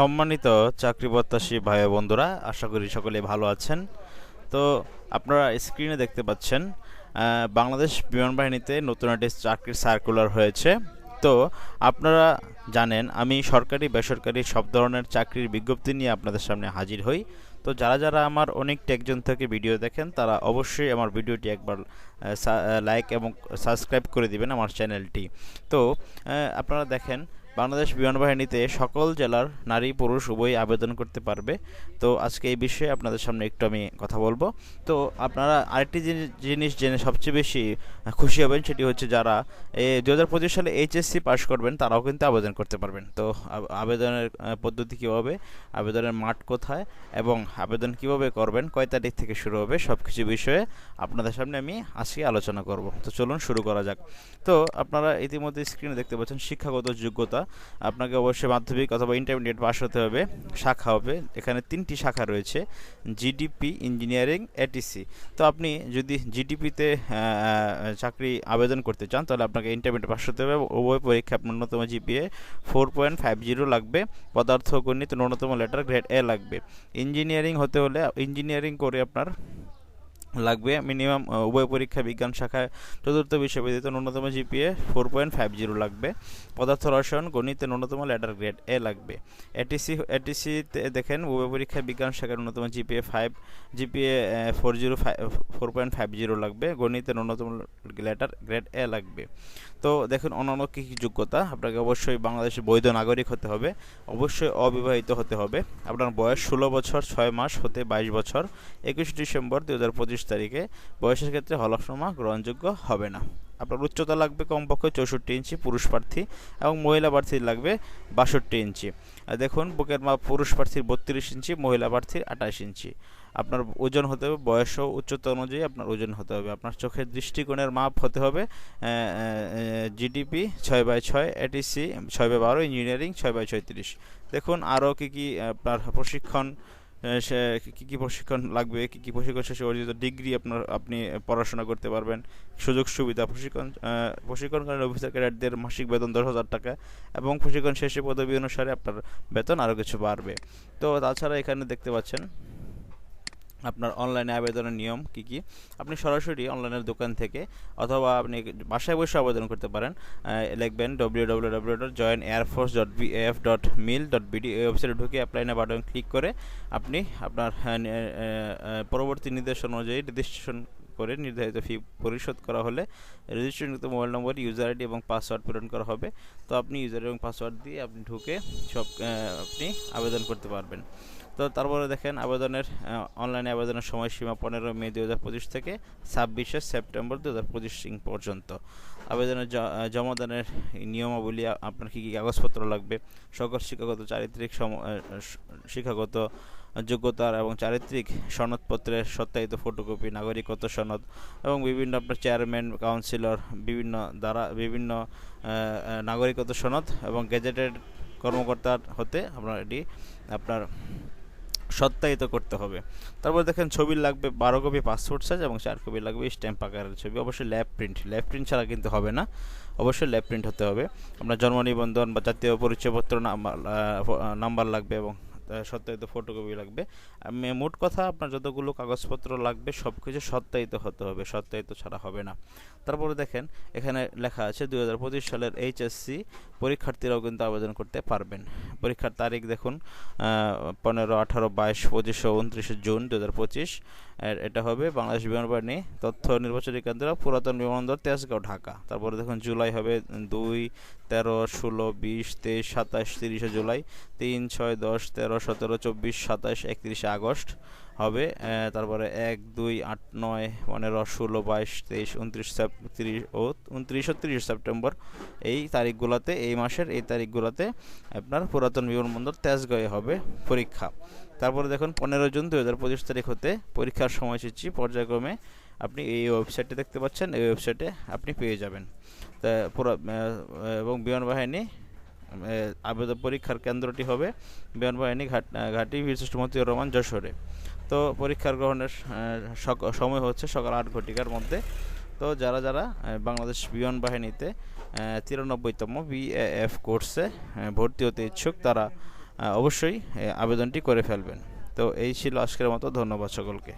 সম্মানিত চাকরি প্রত্যাশী ভাই বন্ধুরা, আশা করি সকলে ভালো আছেন। তো আপনারা স্ক্রিনে দেখতে পাচ্ছেন বাংলাদেশ বিমান বাহিনীতে নতুন একটি চাকরির সার্কুলার হয়েছে। তো আপনারা জানেন, আমি সরকারি, বেসরকারি সব ধরনের চাকরির বিজ্ঞপ্তি নিয়ে আপনাদের সামনে হাজির হই। তো যারা যারা আমার অনেক টেকজন থেকে ভিডিও দেখেন, তারা অবশ্যই আমার ভিডিওটি একবার লাইক এবং সাবস্ক্রাইব করে দিবেন আমার চ্যানেলটি তো আপনারা দেখেন বাংলাদেশ বিমান বাহিনীতে সকল জেলার নারী, পুরুষ উভয়ই আবেদন করতে পারবে। তো আজকে এই বিষয়ে আপনাদের সামনে একটু আমি কথা বলব। তো আপনারা আরেকটি জিনিস জেনে সবচেয়ে বেশি খুশি হবেন সেটি হচ্ছে যারা দু হাজার পঁচিশ সালে এইচএসসি পাশ করবেন, তারাও কিন্তু আবেদন করতে পারবেন। তো আবেদনের পদ্ধতি কীভাবে, আবেদনের মাঠ কোথায় এবং আবেদন কীভাবে করবেন, কয় তারিখ থেকে শুরু হবে সব কিছু বিষয়ে আপনাদের সামনে আমি আজকে আলোচনা করব। তো চলুন শুরু করা যাক। তো আপনারা ইতিমধ্যে স্ক্রিনে দেখতে পাচ্ছেন শিক্ষাগত যোগ্যতা আপনাকে অবশ্যই মাধ্যমিক অথবা ইন্টারমিডিয়েট পাস হতে হবে, শাখা হবে। এখানে তিনটি শাখা রয়েছে জিডিপি ইঞ্জিনিয়ারিং এটিসি তো আপনি যদি জিডিপিতে চাকরি আবেদন করতে চান, তাহলে আপনাকে ইন্টারমিডিয়েট পাস হতে হবে উভয় পরীক্ষা ন্যূনতম GPA four point five zero লাগবে। পদার্থ গণিত ন্যূনতম লেটার গ্রেড এ লাগবে। ইঞ্জিনিয়ারিং হতে হলে ইঞ্জিনিয়ারিং করে আপনার লাগবে। মিনিমাম উভয় পরীক্ষা বিজ্ঞান শাখায় চতুর্থ বিশ্ববিদ্যালয় ন্যূনতম GPA four point five zero লাগবে। পদার্থ রসায়ন গণিতে ন্যূনতম লেটার গ্রেড এ লাগবে। এটিসি এটিসিতে দেখেন, উভয় পরীক্ষা বিজ্ঞান শাখার ন্যূনতম GPA five GPA four zero five four point five zero লাগবে। গণিতে ন্যূনতম লেটার গ্রেড এ লাগবে। তো দেখুন, অন্যান্য কী কী যোগ্যতা? আপনাকে অবশ্যই বাংলাদেশের বৈধ নাগরিক হতে হবে। অবশ্যই অবিবাহিত হতে হবে। আপনার বয়স ষোলো বছর, ছয় মাস হতে বাইশ বছর। একুশে ডিসেম্বর দু হাজার পঁচিশ তারিখে বয়সের ক্ষেত্রে হলফনামা গ্রহণযোগ্য হবে না। আপনার উচ্চতা লাগবে কমপক্ষে চৌষট্টি ইঞ্চি পুরুষ প্রার্থী এবং মহিলা প্রার্থীর লাগবে বাষট্টি ইঞ্চি। আর দেখুন, বুকের মাপ পুরুষ প্রার্থীর বত্রিশ ইঞ্চি, মহিলা প্রার্থীর আঠাশ ইঞ্চি। আপনার ওজন হতে হবে, বয়স ও উচ্চতা অনুযায়ী আপনার ওজন হতে হবে। আপনার চোখের দৃষ্টিকোণের মাপ হতে হবে জিডিপি ছয় বাই ছয়, এটিসি ছয় বাই বারো, ইঞ্জিনিয়ারিং ছয় বাই ছয়ত্রিশ। দেখুন, আরও কী কী আপনার প্রশিক্ষণ সে কী কী প্রশিক্ষণ লাগবে, কী কী প্রশিক্ষণ শেষে অর্জিত ডিগ্রি আপনার, আপনি পড়াশোনা করতে পারবেন। সুযোগ, সুবিধা, প্রশিক্ষণ প্রশিক্ষণকালীন অফিসার ক্যাডারদের মাসিক বেতন দশ হাজার টাকা এবং প্রশিক্ষণ শেষে পদবি অনুসারে আপনার বেতন আরও কিছু বাড়বে। তো তাছাড়া এখানে দেখতে পাচ্ছেন আপনার অনলাইনে আবেদনের নিয়ম কি কি? আপনি সরাসরি অনলাইনের দোকান থেকে অথবা আপনি বাসায় বসে আবেদন করতে পারেন। লিখবেন W W W dot join airforce dot BF dot mil dot BD এই ওয়েবসাইটে ঢুকে অ্যাপ্লাই না বাটন ক্লিক করে আপনি আপনার আহ, পরবর্তী নির্দেশনা অনুযায়ী রেজিস্ট্রেশন করে নির্ধারিত ফি পরিশোধ করা হলে রেজিস্ট্রেশনকৃত মোবাইল নম্বর ইউজার আইডি এবং পাসওয়ার্ড প্রেরণ করা হবে। তো আপনি ইউজার এবং পাসওয়ার্ড দিয়ে আপনি ঢুকে সব আপনি আবেদন করতে পারবেন। তো তারপরে দেখেন আবেদনের অনলাইনে আবেদনের সময়সীমা পনেরো মে দু হাজার পঁচিশ থেকে ছাব্বিশে সেপ্টেম্বর দু হাজার পঁচিশ পর্যন্ত। আবেদনের জমাদানের নিয়মাবলী আপনার কী কী কাগজপত্র লাগবে? সকল শিক্ষাগত, চারিত্রিক শিক্ষাগত যোগ্যতার এবং চারিত্রিক সনদপত্রের সত্যায়িত ফটোকপি, নাগরিকত্ব সনদ এবং বিভিন্ন আপনার চেয়ারম্যান, কাউন্সিলর বিভিন্ন দ্বারা বিভিন্ন নাগরিকত্ব সনদ এবং গেজেটেড কর্মকর্তার হতে আপনার এটি আপনার সত্যায়িত করতে হবে। তারপর দেখেন ছবি লাগবে বারো কপি পাসপোর্ট সাইজ এবং চার কপি লাগবে স্ট্যাম্প আকারের ছবি। অবশ্যই ল্যাব প্রিন্ট। ল্যাব প্রিন্ট ছাড়া কিন্তু হবে না। অবশ্যই ল্যাব প্রিন্ট হতে হবে। আপনার জন্ম নিবন্ধন বা জাতীয় পরিচয়পত্র নাম্বার নাম্বার লাগবে এবং সত্যায়িত ফটোকপি লাগবে। মোট কথা আপনার যতগুলো কাগজপত্র লাগবে সব কিছু সত্যায়িত হতে হবে। সত্যায়িত ছাড়া হবে না। তারপরে দেখেন, এখানে লেখা আছে দু হাজার পঁচিশ সালের এইচএসসি পরীক্ষার্থীরাও কিন্তু আবেদন করতে পারবেন। পরীক্ষার তারিখ দেখুন পনেরো, আঠারো, বাইশ পঁচিশশো উনত্রিশে জুন দু হাজার পঁচিশ এটা হবে বাংলাদেশ বিমানবাহিনী তথ্য নির্বাচনী কেন্দ্র পুরাতন বিমানবন্দর তেজগাঁও, ঢাকা। তারপরে দেখুন, জুলাই হবে দুই, তেরো, ষোলো, বিশ, তেইশ, সাতাশ, তিরিশে জুলাই। তিন, ছয়, দশ, তেরো, সতেরো, চব্বিশ, সাতাশ, একত্রিশে আগস্ট। হবে তারপরে এক, দুই, আট, নয়, পনেরো, ষোলো, বাইশ, তেইশ, উনত্রিশ তিরিশ, ও, উনত্রিশ ও তিরিশ সেপ্টেম্বর। এই তারিখগুলোতে, এই মাসের এই তারিখগুলোতে আপনার পুরাতন বিমানবন্দর তেজগাঁয়ে হবে পরীক্ষা। তারপরে দেখুন, পনেরো জুন দু হাজার পঁচিশ তারিখ হতে পরীক্ষার সময়সূচি পর্যায়ক্রমে আপনি এই ওয়েবসাইটে দেখতে পাচ্ছেন, এই ওয়েবসাইটে আপনি পেয়ে যাবেন। তা পুরো এবং বিমান বাহিনী আবেদন পরীক্ষার কেন্দ্রটি হবে বিমান বাহিনী ঘাট, ঘাটি, বীরশ্রেষ্ঠ মতিউর রহমান যশোরে। তো পরীক্ষার গ্রহণের সময় হচ্ছে সকাল আট ঘটিকার মধ্যে। তো যারা যারা বাংলাদেশ বিমান বাহিনীতে তিরানব্বইতম বিএএফ কোর্সে ভর্তি হতে ইচ্ছুক, তারা অবশ্যই আবেদনটি করে ফেলবেন। তো এই ছিল আজকের মতো, ধন্যবাদ সকলকে।